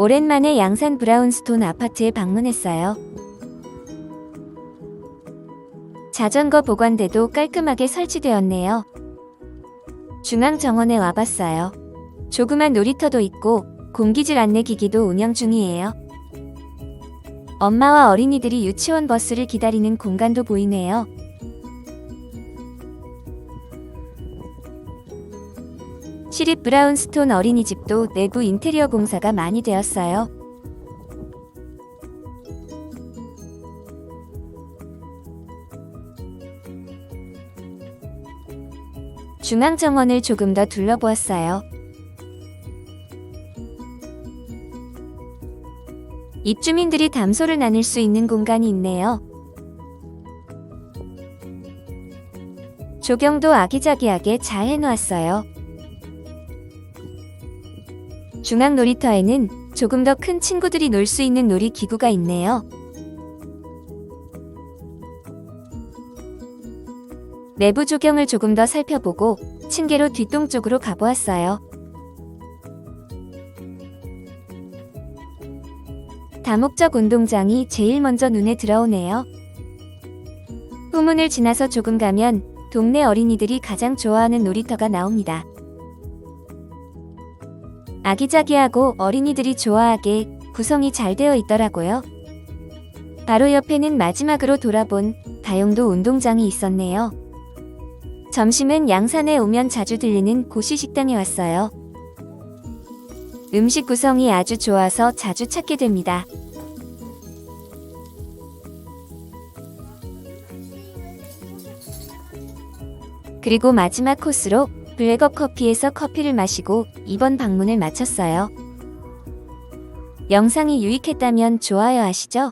오랜만에 양산 브라운스톤 아파트에 방문했어요. 자전거 보관대도 깔끔하게 설치되었네요. 중앙 정원에 와봤어요. 조그만 놀이터도 있고 공기질 안내 기기도 운영 중이에요. 엄마와 어린이들이 유치원 버스를 기다리는 공간도 보이네요. 시립 브라운스톤 어린이집도 내부 인테리어 공사가 많이 되었어요. 중앙 정원을 조금 더 둘러보았어요. 입주민들이 담소를 나눌 수 있는 공간이 있네요. 조경도 아기자기하게 잘 해놓았어요. 중앙 놀이터에는 조금 더 큰 친구들이 놀 수 있는 놀이 기구가 있네요. 내부 조경을 조금 더 살펴보고 층계로 뒷동쪽으로 가보았어요. 다목적 운동장이 제일 먼저 눈에 들어오네요. 후문을 지나서 조금 가면 동네 어린이들이 가장 좋아하는 놀이터가 나옵니다. 아기자기하고 어린이들이 좋아하게 구성이 잘 되어 있더라고요. 바로 옆에는 마지막으로 돌아본 다용도 운동장이 있었네요. 점심은 양산에 오면 자주 들리는 고시 식당에 왔어요. 음식 구성이 아주 좋아서 자주 찾게 됩니다. 그리고 마지막 코스로 블랙업 커피에서 커피를 마시고 이번 방문을 마쳤어요. 영상이 유익했다면 좋아요 하시죠?